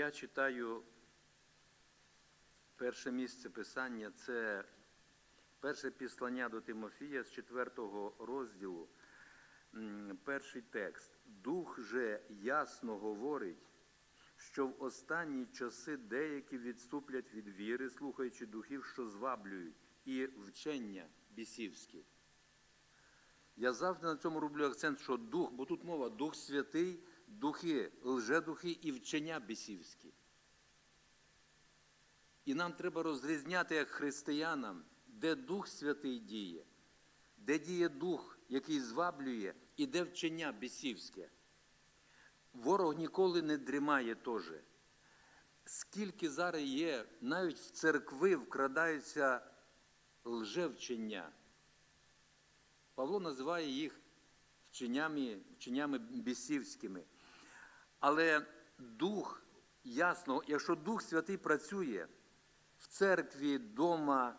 Я читаю перше місце писання, це перше післання до Тимофія з 4 розділу, перший текст. Дух же ясно говорить, що в останні часи деякі відступлять від віри, слухаючи духів, що зваблюють, і вчення бісівські. Я завжди на цьому роблю акцент, що дух, бо тут мова Дух Святий, духи, лжедухи і вчення бісівські. І нам треба розрізняти як християнам, де Дух Святий діє, де діє Дух, який зваблює, і де вчення бісівське. Ворог ніколи не дрімає теж. Скільки зараз є, навіть в церкви вкрадаються лжевчення. Павло називає їх вченнями, вченнями бісівськими. Але Дух ясно, якщо Дух Святий працює в церкві, вдома,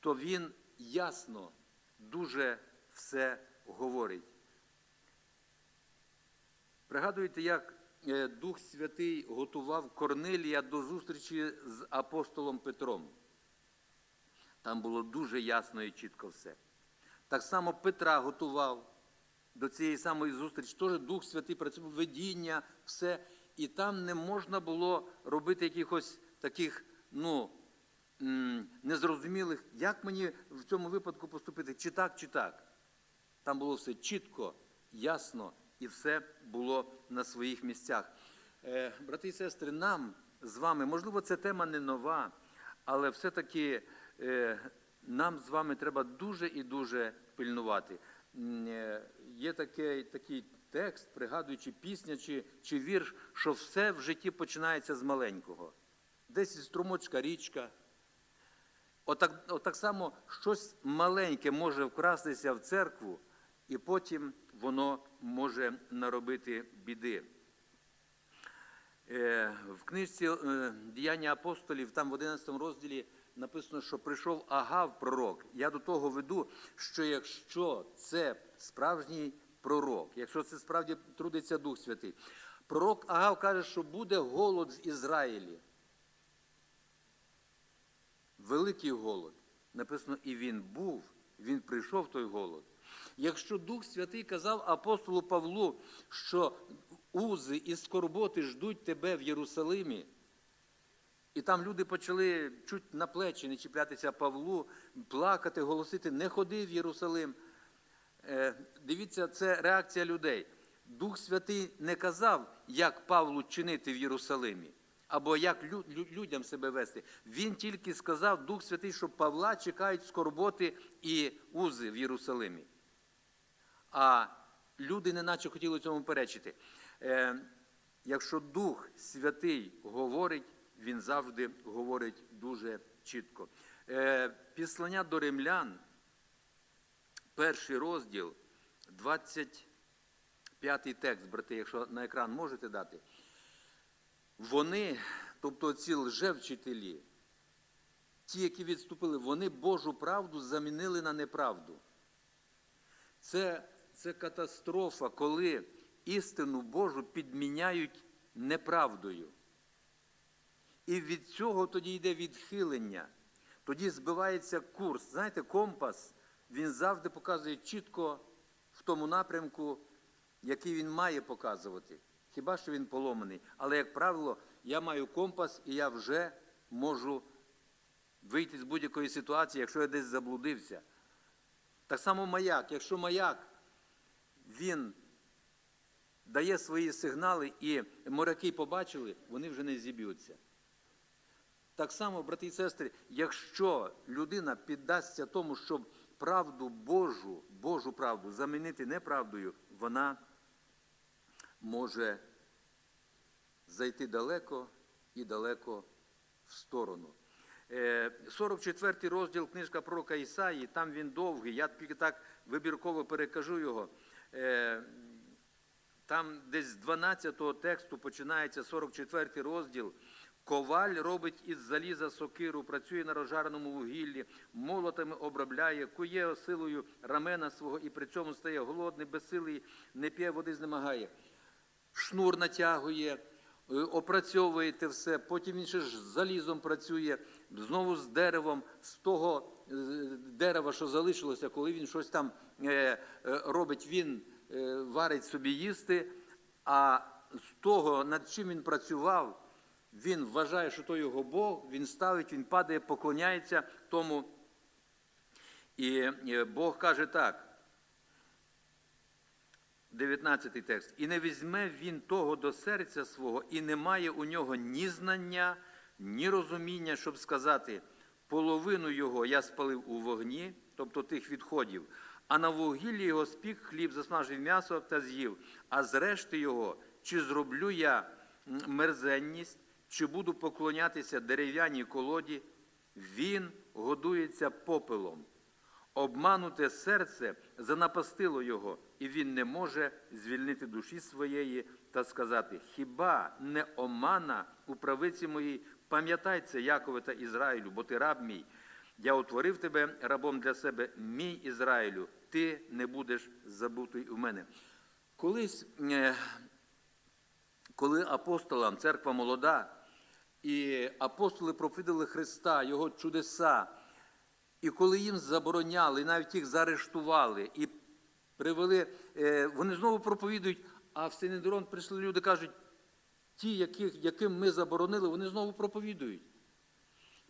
то Він ясно дуже все говорить. Пригадуєте, як е, Дух Святий готував Корнилія до зустрічі з апостолом Петром. Там було дуже ясно і чітко все. Так само Петра готував до цієї самої зустрічі. Теж Дух Святий працював, видіння, все. І там не можна було робити якихось таких, ну, незрозумілих, як мені в цьому випадку поступити, чи так, чи так. Там було все чітко, ясно, і все було на своїх місцях. Е, брати і сестри, нам з вами, можливо, ця тема не нова, але все-таки е, нам з вами треба дуже і дуже пильнувати. Е, Є такий, такий текст, пригадуючи пісня чи, чи вірш, що все в житті починається з маленького. Десь струмочка річка. Отак, отак само щось маленьке може вкрастися в церкву, і потім воно може наробити біди. Е, В книжці е, Діяння апостолів, там в 11 розділі написано, що прийшов Агав пророк. Я до того веду, що якщо це справжній пророк, якщо це справді трудиться Дух Святий, пророк Агав каже, що буде голод в Ізраїлі. Великий голод. Написано, і він був, він прийшов той голод. Якщо Дух Святий казав апостолу Павлу, що узи і скорботи ждуть тебе в Єрусалимі, і там люди почали чуть на плечі не чіплятися Павлу, плакати, голосити, не ходи в Єрусалим. Е, Дивіться, це реакція людей. Дух Святий не казав, як Павлу чинити в Єрусалимі, або як лю- лю- людям себе вести. Він тільки сказав, Дух Святий, що Павла чекають скорботи і узи в Єрусалимі. А люди неначе хотіли цьому перечити. Е, якщо Дух Святий говорить, він завжди говорить дуже чітко. Е, післання до римлян, перший розділ, 25 текст, брати, якщо на екран можете дати. Вони, тобто ці лжевчителі, ті, які відступили, вони Божу правду замінили на неправду. Це, це катастрофа, коли істину Божу підміняють неправдою. І від цього тоді йде відхилення. Тоді збивається курс. Знаєте, компас він завжди показує чітко в тому напрямку, який він має показувати. Хіба що він поломаний. Але, як правило, я маю компас і я вже можу вийти з будь-якої ситуації, якщо я десь заблудився. Так само маяк. Якщо маяк, він дає свої сигнали, і моряки побачили, вони вже не зіб'ються. Так само, брати і сестри, якщо людина піддасться тому, щоб правду Божу, Божу правду замінити неправдою, вона може зайти далеко і далеко в сторону. Е, 44 розділ книжка пророка Ісаї, там він довгий, я тільки так вибірково перекажу його. Там десь з 12 тексту починається 44 розділ. Коваль робить із заліза сокиру, працює на розжареному вугіллі, молотами обробляє, кує силою рамена свого і при цьому стає голодний, безсилий, не п'є води, знемагає. Шнур натягує, е, опрацьовуєте все, потім він ще ж з залізом працює, знову з деревом, з того е, дерева, що залишилося, коли він щось там е, робить, він варить собі їсти, а з того, над чим він працював, він вважає, що то його Бог, він ставить, він падає, поклоняється тому. І е, Бог каже так, 19 текст. І не візьме він того до серця свого, і немає у нього ні знання, ні розуміння, щоб сказати, половину його я спалив у вогні, тобто тих відходів, а на вугіллі його спік хліб, засмажив м'ясо та з'їв, а зрешти його, чи зроблю я мерзенність, чи буду поклонятися дерев'яній колоді, він годується попелом. Обмануте серце занапастило його, і він не може звільнити душі своєї та сказати: Хіба не омана у правиці моїй? Пам'ятай це, Якове та Ізраїлю, бо ти раб мій. Я утворив тебе рабом для себе, мій Ізраїлю, ти не будеш забутий у мене. Колись, е, коли апостолам, церква молода, і апостоли проповідали Христа, Його чудеса, і коли їм забороняли, навіть їх заарештували і привели, е, вони знову проповідують, а в Синедрон прийшли люди, кажуть, ті, яких, яким ми заборонили, вони знову проповідують.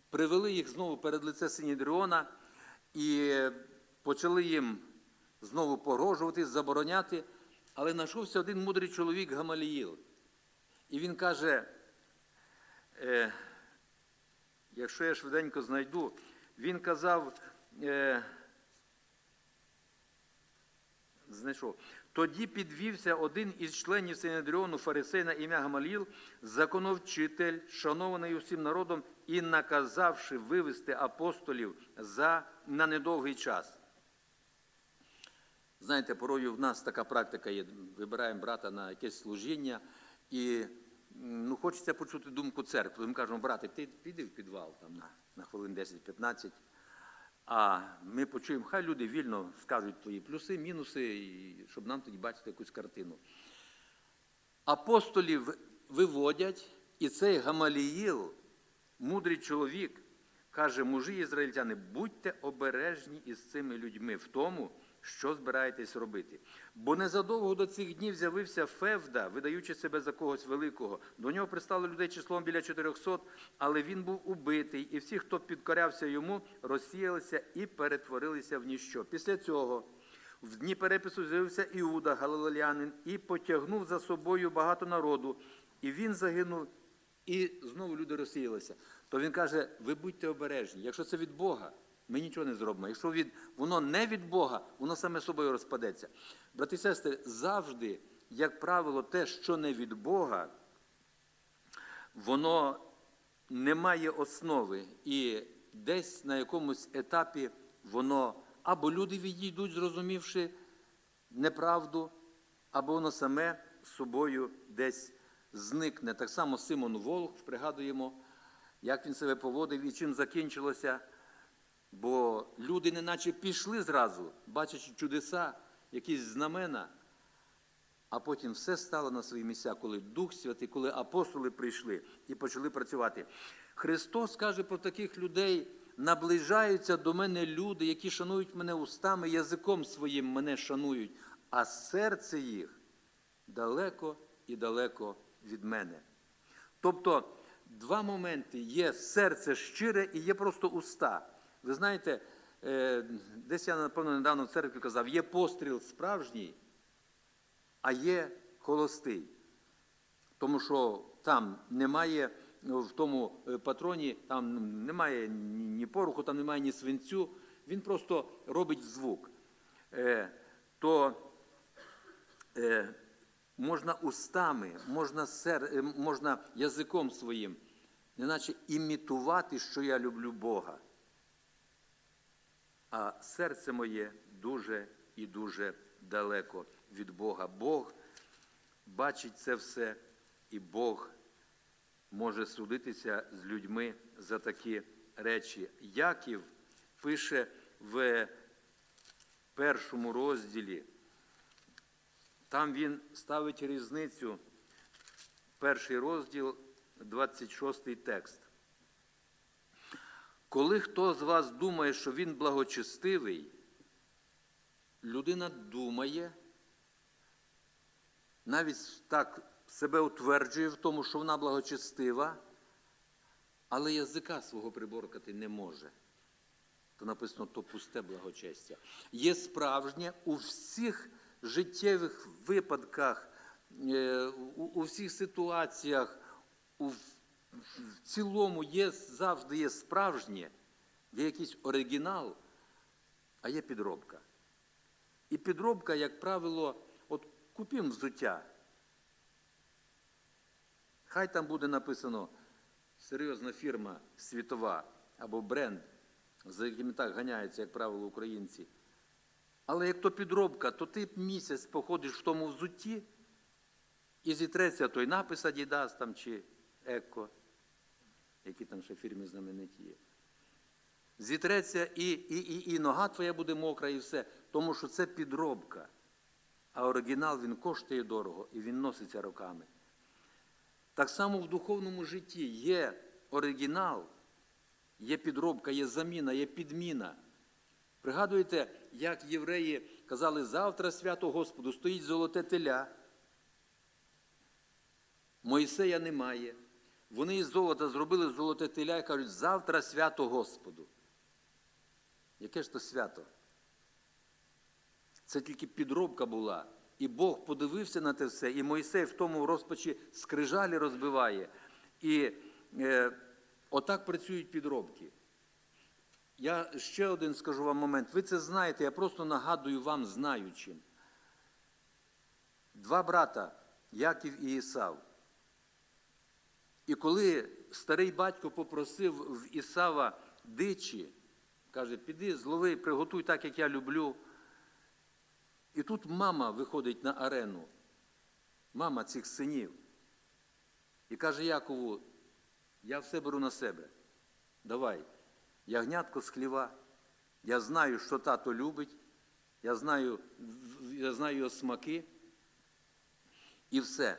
Привели їх знову перед лице Синедріона і почали їм знову погрожувати, забороняти. Але знайшовся один мудрий чоловік Гамаліїл. І він каже, е, якщо я швиденько знайду, він казав, е, знайшов, тоді підвівся один із членів Синедріону фарисей на ім'я Гамаліл, законовчитель, шанований усім народом, і наказавши вивести апостолів за, на недовгий час. Знаєте, порою в нас така практика є. Вибираємо брата на якесь служіння, і ну, хочеться почути думку церкви. Ми кажемо, брате, ти піди в підвал там, на, на хвилин 10-15, а ми почуємо, хай люди вільно скажуть твої плюси, мінуси, і щоб нам тоді бачити якусь картину. Апостолів виводять, і цей Гамаліїл, мудрий чоловік, каже, мужі ізраїльтяни, будьте обережні із цими людьми в тому, що збираєтесь робити. Бо незадовго до цих днів з'явився Февда, видаючи себе за когось великого. До нього пристало людей числом біля 400, але він був убитий, і всі, хто підкорявся йому, розсіялися і перетворилися в ніщо. Після цього в дні перепису з'явився Іуда, галилеянин, і потягнув за собою багато народу, і він загинув, і знову люди розсіялися. То він каже: ви будьте обережні. Якщо це від Бога, ми нічого не зробимо. Якщо від, воно не від Бога, воно саме собою розпадеться. Брати і сестри, завжди, як правило, те, що не від Бога, воно не має основи. І десь на якомусь етапі воно або люди відійдуть, зрозумівши неправду, або воно саме собою десь зникне. Так само Симон Волх, пригадуємо, як він себе поводив і чим закінчилося. Бо люди неначе пішли зразу, бачачи чудеса, якісь знамена, а потім все стало на свої місця, коли Дух Святий, коли апостоли прийшли і почали працювати. Христос каже про таких людей: наближаються до мене люди, які шанують мене устами, язиком своїм мене шанують, а серце їх далеко і далеко від мене. Тобто два моменти: є серце щире і є просто уста. Ви знаєте, е, десь я, напевно, недавно в церкві казав, є постріл справжній, а є холостий. Тому що там немає в тому е, патроні, там немає ні пороху, там немає ні свинцю, він просто робить звук. Е, То можна устами, можна, сер, можна язиком своїм, неначе імітувати, що я люблю Бога. А серце моє дуже і дуже далеко від Бога. Бог бачить це все, і Бог може судитися з людьми за такі речі. Яків пише в першому розділі, там він ставить різницю перший розділ, 26 текст. Коли хто з вас думає, що він благочестивий, людина думає, навіть так себе утверджує в тому, що вона благочестива, але язика свого приборкати не може. То написано, то пусте благочестя. Є справжнє у всіх життєвих випадках, е, у, всіх ситуаціях, у, в цілому є, завжди є справжнє, є якийсь оригінал, а є підробка. І підробка, як правило, от купім взуття. Хай там буде написано серйозна фірма світова або бренд, за якими так ганяються, як правило, українці. Але як то підробка, то ти місяць походиш в тому взутті і зітреться той напис Adidas там чи Еко, які там ще фірми знамениті є. Зітреться і, і, і, і нога твоя буде мокра, і все. Тому що це підробка. А оригінал він коштує дорого і він носиться роками. Так само в духовному житті є оригінал, є підробка, є заміна, є підміна. Пригадуєте, як євреї казали, завтра свято Господу стоїть золоте теля. Моїсея немає. Вони із золота зробили золоте теля і кажуть, завтра свято Господу. Яке ж то свято? Це тільки підробка була. І Бог подивився на те все, і Мойсей в тому розпачі скрижалі розбиває. І е, отак працюють підробки. Я ще один скажу вам момент. Ви це знаєте, я просто нагадую вам знаючим. Два брата, Яків і Ісав. І коли старий батько попросив в Ісава дичі, каже, піди, злови, приготуй так, як я люблю. І тут мама виходить на арену, мама цих синів, і каже Якову, я все беру на себе. Давай, ягнятко з хліва. Я знаю, що тато любить, я знаю, я знаю його смаки. І все.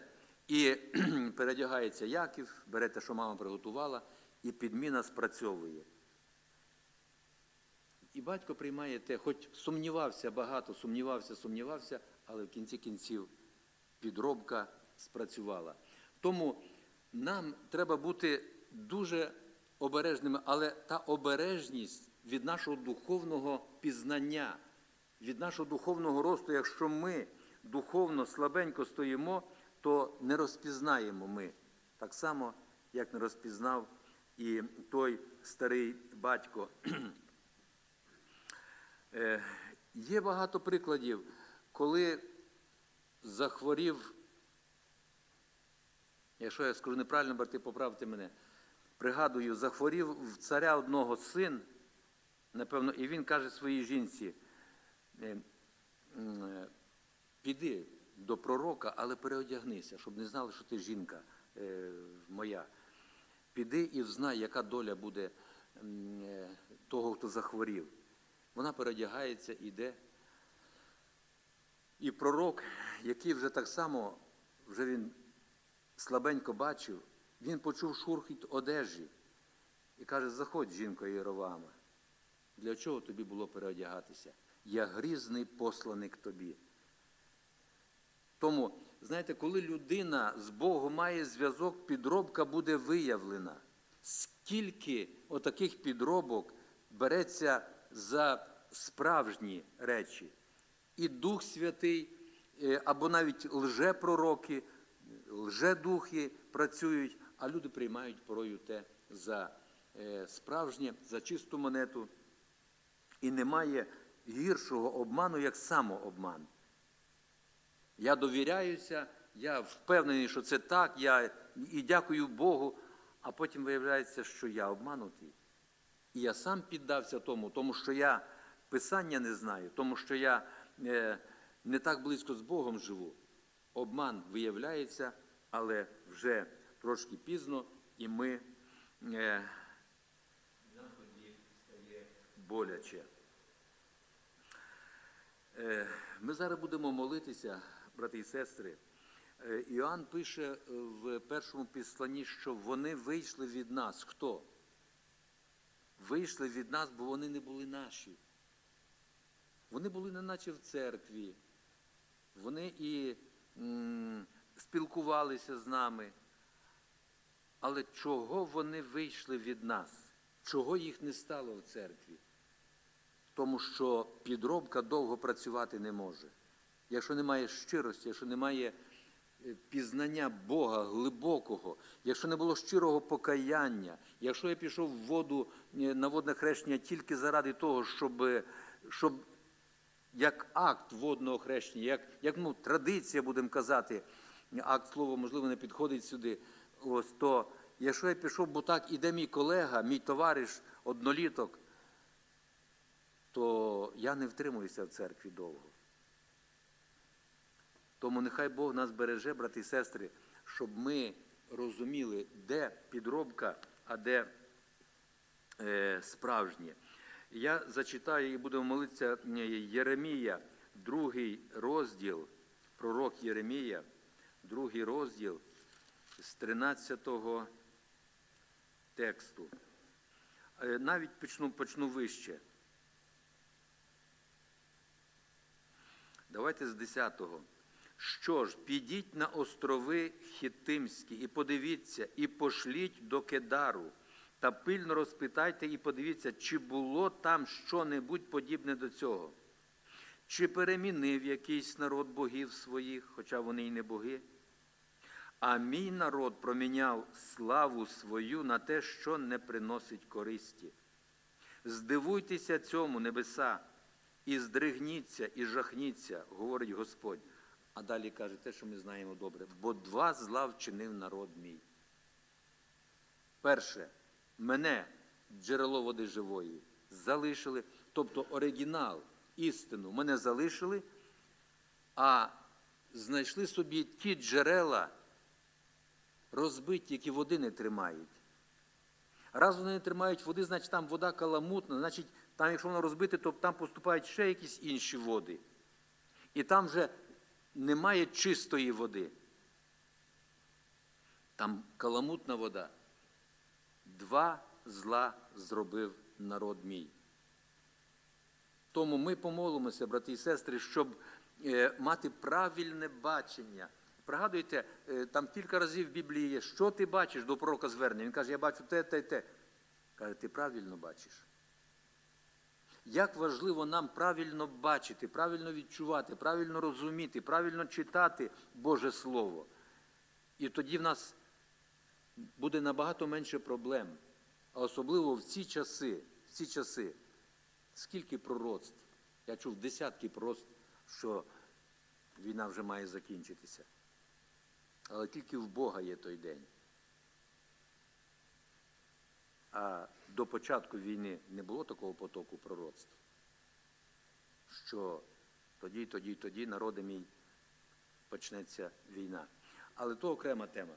І передягається Яків, бере те, що мама приготувала, і підміна спрацьовує. І батько приймає те, хоч сумнівався багато, сумнівався, сумнівався, але в кінці кінців підробка спрацювала. Тому нам треба бути дуже обережними, але та обережність від нашого духовного пізнання, від нашого духовного росту, якщо ми духовно слабенько стоїмо, то не розпізнаємо ми так само, як не розпізнав і той старий батько. Е, Є багато прикладів, коли захворів, якщо я скажу неправильно, брати, поправте мене, пригадую, захворів в царя одного син, напевно, і він каже своїй жінці, е, е, піди до пророка, але переодягнися, щоб не знали, що ти жінка е, моя. Піди і взнай, яка доля буде е, того, хто захворів. Вона передягається, іде. І пророк, який вже так само, вже він слабенько бачив, він почув шурхіт одежі і каже: Заходь, жінко Єровама, для чого тобі було переодягатися? Я грізний посланик тобі. Тому, знаєте, коли людина з Богом має зв'язок, підробка буде виявлена. Скільки отаких підробок береться за справжні речі. І Дух Святий, е, або навіть лжепророки, лжедухи працюють, а люди приймають порою те за е, справжнє, за чисту монету. І немає гіршого обману, як самообман. Я довіряюся, я впевнений, що це так, я і дякую Богу, а потім виявляється, що я обманутий. І я сам піддався тому, тому що я Писання не знаю, тому що я е, не так близько з Богом живу. Обман виявляється, але вже трошки пізно, і ми нам тоді стає боляче. Е, ми зараз будемо молитися, брати і сестри. Е, Іоанн пише е, в першому післанні, що вони вийшли від нас. Хто? Вийшли від нас, бо вони не були наші. Вони були не наче в церкві. Вони і м, спілкувалися з нами. Але чого вони вийшли від нас? Чого їх не стало в церкві? Тому що підробка довго працювати не може. Якщо немає щирості, якщо немає е, пізнання Бога глибокого, якщо не було щирого покаяння, якщо я пішов в воду е, на водне хрещення тільки заради того, щоб, е, щоб як акт водного хрещення, як, як ну, традиція, будемо казати, акт слова, можливо, не підходить сюди. Ось то, якщо я пішов, бо так іде мій колега, мій товариш, одноліток, то я не втримуюся в церкві довго. Тому нехай Бог нас береже, брати і сестри, щоб ми розуміли, де підробка, а де е, справжнє. Я зачитаю і будемо молитися е, Єремія, другий розділ, пророк Єремія, другий розділ з 13 тексту. Е, Навіть почну, почну вище. Давайте з 10-го. Що ж, підіть на острови Хітимські і подивіться, і пошліть до Кедару, та пильно розпитайте і подивіться, чи було там що-небудь подібне до цього. Чи перемінив якийсь народ богів своїх, хоча вони й не боги? А мій народ проміняв славу свою на те, що не приносить користі. Здивуйтеся цьому, небеса, і здригніться, і жахніться, говорить Господь. А далі каже те, що ми знаємо добре. Бо два зла вчинив народ мій. Перше, мене, джерело води живої, залишили, тобто оригінал, істину, мене залишили, а знайшли собі ті джерела, розбиті, які води не тримають. Раз вони не тримають води, значить там вода каламутна, значить, там, якщо вона розбита, то там поступають ще якісь інші води. І там вже немає чистої води. Там каламутна вода. Два зла зробив народ мій. Тому ми помолимося, брати і сестри, щоб е, мати правильне бачення. Пригадуйте, е, там кілька разів в Біблії є, що ти бачиш до пророка звернення. Він каже, я бачу те, те, те. Каже, ти правильно бачиш. Як важливо нам правильно бачити, правильно відчувати, правильно розуміти, правильно читати Боже Слово. І тоді в нас буде набагато менше проблем. А особливо в ці часи, в ці часи, скільки пророцтв. Я чув десятки пророцтв, що війна вже має закінчитися. Але тільки в Бога є той день. А до початку війни не було такого потоку пророцтв, що тоді, тоді, тоді народи мій почнеться війна. Але то окрема тема.